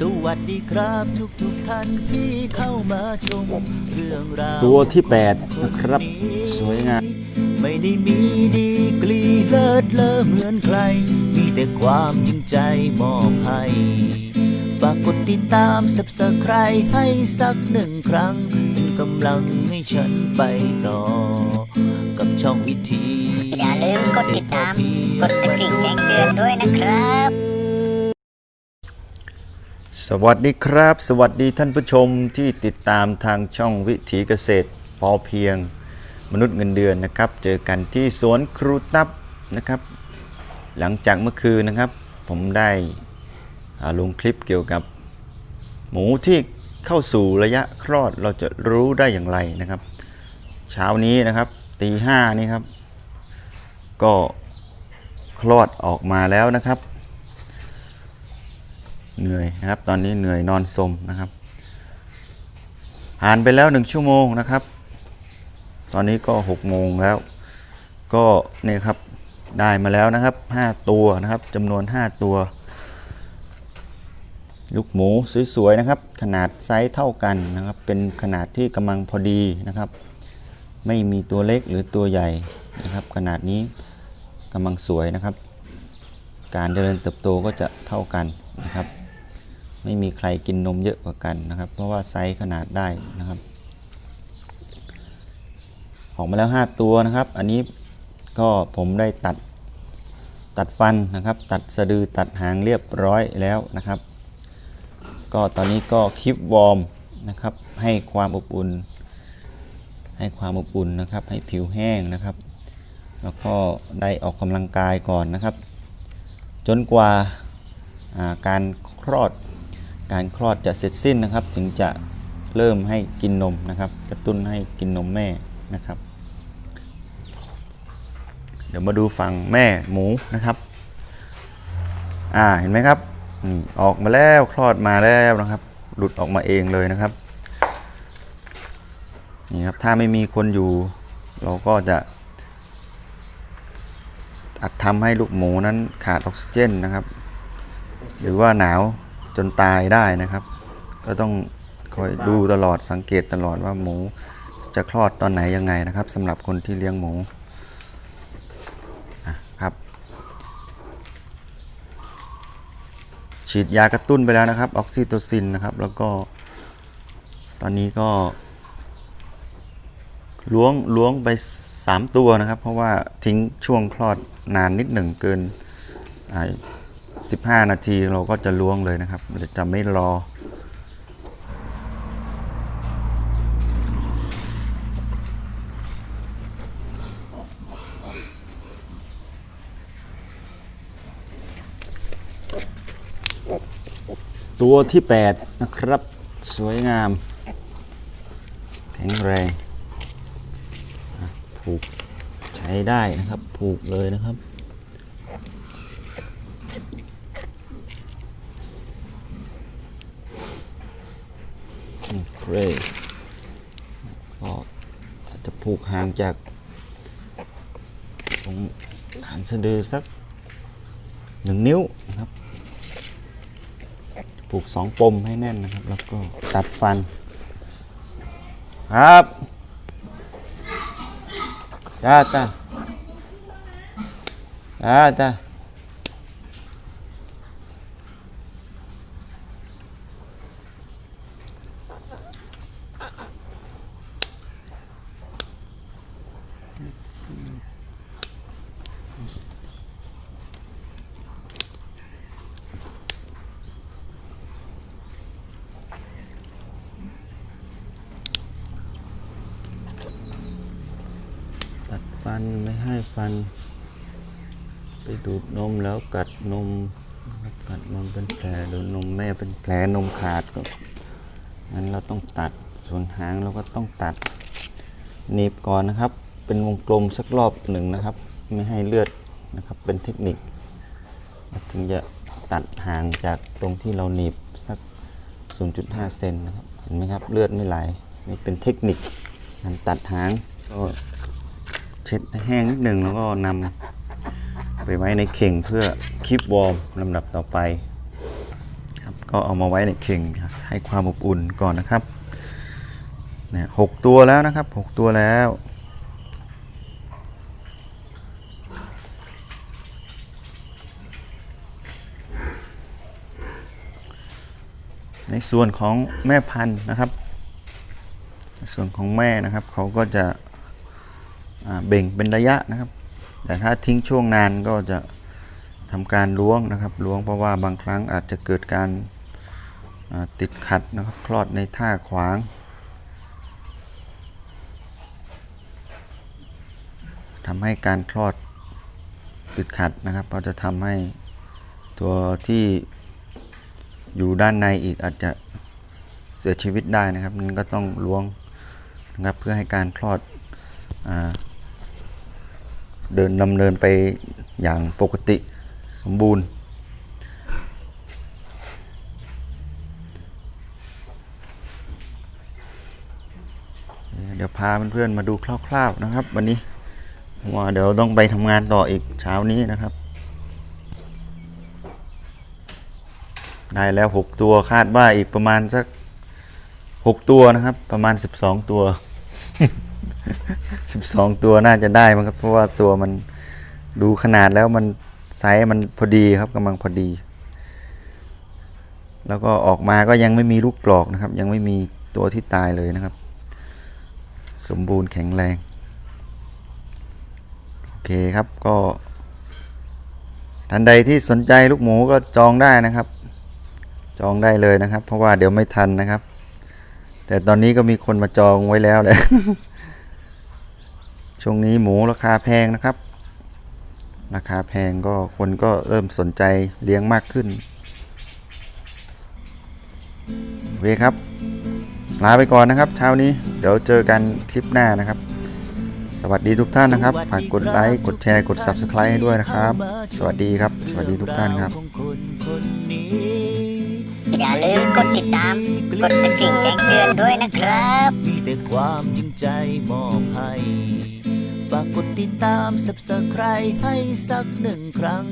สวัสดีครับทุกทุกๆท่านที่เข้ามาชมเรื่องราวตัวที่8นะครับ สวยงามไม่ได้มีดีกรีเลิศเลอเหมือนใคร มีแต่ความจริงใจมอบให้ฝากกดติดตาม Subscribe ให้สักหนึ่งครั้งเป็นกำลังให้ฉันไปต่อ กับช่องวิธี อย่าลืมกดติดตาม กดกระดิ่งแจ้งเตือนด้วยนะครับ สวัสดีครับ สวัสดีท่านผู้ชมที่ติดตามทางช่องวิถีเกษตร พอเพียงมนุษย์เงินเดือนนะครับ เจอกันที่สวนครูตับนะครับ หลังจากเมื่อคืนนะครับ ผมได้ลงคลิปเกี่ยวกับ หมูที่เข้าสู่ระยะคลอดเราจะรู้ได้อย่างไรนะครับ เช้านี้นะครับตีห้านี่ครับ ก็คลอดออกมาแล้วนะครับ เหนื่อยนะครับ ตอนนี้เหนื่อยนอนสมนะครับ ผ่านไปแล้วหนึ่งชั่วโมงนะครับ ตอนนี้ก็หกโมงแล้ว ก็เนี่ยครับได้มาแล้วนะครับห้าตัวนะครับจำนวนห้าตัว ลูกหมูสวยๆนะครับ ขนาดไซส์เท่ากันนะครับ เป็นขนาดที่กำลังพอดีนะครับ ไม่มีตัวเล็กหรือตัวใหญ่นะครับ ขนาดนี้กำลังสวยนะครับ การเจริญเติบโตก็จะเท่ากันนะครับ ไม่มีใครกินนมเยอะกว่ากันนะครับ เพราะว่าไซส์ขนาดได้นะครับ ออกมาแล้ว 5 ตัวนะครับ อันนี้ก็ผมได้ตัดตัดฟันนะครับ ตัดสะดือตัดหางเรียบร้อยแล้วนะครับ ก็ตอนนี้ก็คลิปวอร์มนะครับ ให้ความอบอุ่น ให้ความอบอุ่นนะครับ ให้ผิวแห้งนะครับ แล้วก็ได้ออกกำลังกายก่อนนะครับ จนกว่าอ่าการคลอด การคลอดจะเสร็จสิ้นนะครับ ถึงจะเริ่มให้กินนมนะครับ กระตุ้นให้กินนมแม่นะครับ เดี๋ยวมาดูฝั่งแม่หมูนะครับอ่าเห็นไหมครับนี่ออกมาแล้วคลอดมาแล้วนะครับ หลุดออกมาเองเลยนะครับนี่ครับถ้าไม่มีคนอยู่ เราก็จะอาจทำให้ลูกหมูนั้นขาดออกซิเจนนะครับ หรือว่าหนาว จนตายได้นะครับ ก็ต้องคอยดูตลอดสังเกตตลอดว่าหมูจะคลอดตอนไหนยังไงนะครับสำหรับคนที่เลี้ยงหมูอะครับ ฉีดยากระตุ้นไปแล้วนะครับ ออกซิโตซินนะครับ แล้วก็ ตอนนี้ก็ล้วงล้วงไป 3 ตัวนะครับ เพราะว่าทิ้งช่วงคลอดนานนิดหนึ่งเกินอ่า 15 นาทีเราก็จะล้วงเลยนะครับเราจะไม่รอ ตัวที่ 8 นะครับ สวยงาม แข็งแรงผูกใช้ได้นะครับ ผูกเลยนะครับ เคก็อาจจะผูกห่างจากตรงฐานสะดือสักหนึ่งนิ้วนะครับ ผูกสองปมให้แน่นนะครับ แล้วก็ตัดฟัน ครับจ้าจ้าจ้าจ้าตัด ฟันไม่ให้ฟัน ไปดูดนมแล้วกัดนมกัดนมเป็นแผลหรือนมแม่เป็นแผลนมขาดก็งั้นเราต้องตัดส่วนหางเราก็ต้องตัดหนีบก่อนนะครับ เป็นวงกลมสักรอบหนึ่งนะครับ ไม่ให้เลือดนะครับเป็นเทคนิค ถึงจะตัดห่างจากตรงที่เราหนีบสัก 0.5 เซนนะครับ เห็นไหมครับ เลือดไม่ไหล นี่เป็นเทคนิคการตัดหางก็ เช็ดแห้งนิดหนึ่งแล้วก็นำไปไว้ในเข่งเพื่อคีบวอร์มลำดับต่อไปครับก็เอามาไว้ในเข่งให้ความอบอุ่นก่อนนะครับเนี่ยหกตัวแล้วนะครับหกตัวแล้วในส่วนของแม่พันธุ์นะครับ ส่วนของแม่นะครับเขาก็จะ เบ่งเป็นระยะนะครับ แต่ถ้าทิ้งช่วงนานก็จะทำการล้วงนะครับล้วงเพราะว่าบางครั้งอาจจะเกิดการติดขัดนะครับคลอดในท่าขวางทำให้การคลอดติดขัดนะครับก็จะทำให้ตัวที่อยู่ด้านในอีกอาจจะเสียชีวิตได้นะครับนั้นก็ต้องล้วงนะครับเพื่อให้การคลอดอา เดินดำเนินไปอย่างปกติสมบูรณ์ เดี๋ยวพาเพื่อนๆมาดูคร่าวๆนะครับ วันนี้ว่าเดี๋ยวต้องไปทำงานต่ออีกเช้านี้นะครับ ได้แล้วหกตัวคาดว่าอีกประมาณสักหกตัวนะครับ ประมาณสิบสองตัว สิบสองตัวน่าจะได้มั้งครับ เพราะว่าตัวมันดูขนาดแล้วมันไซส์มันพอดีครับกำลังพอดี แล้วก็ออกมาก็ยังไม่มีลูกกรอกนะครับ ยังไม่มีตัวที่ตายเลยนะครับ สมบูรณ์แข็งแรง โอเคครับก็ท่านใดที่สนใจลูกหมูก็จองได้นะครับ จองได้เลยนะครับ เพราะว่าเดี๋ยวไม่ทันนะครับ แต่ตอนนี้ก็มีคนมาจองไว้แล้วแหละ ช่วงนี้หมูราคาแพงนะครับ ราคาแพงก็คนก็เริ่มสนใจเลี้ยงมากขึ้นโอเคครับ ลาไปก่อนนะครับ เช้านี้เดี๋ยวเจอกันคลิปหน้านะครับ สวัสดีทุกท่านนะครับ ฝากกดไลค์ กดแชร์ กด Subscribe ให้ด้วยนะครับ สวัสดีครับ สวัสดีทุกท่านครับของคนคนนี้อย่าลืมกดติดตาม กดกระดิ่งแจ้งเตือนด้วยนะครับ มีแต่ความจริงใจมอบให้ ฝากกดติดตาม Subscribe ให้สักหนึ่งครั้ง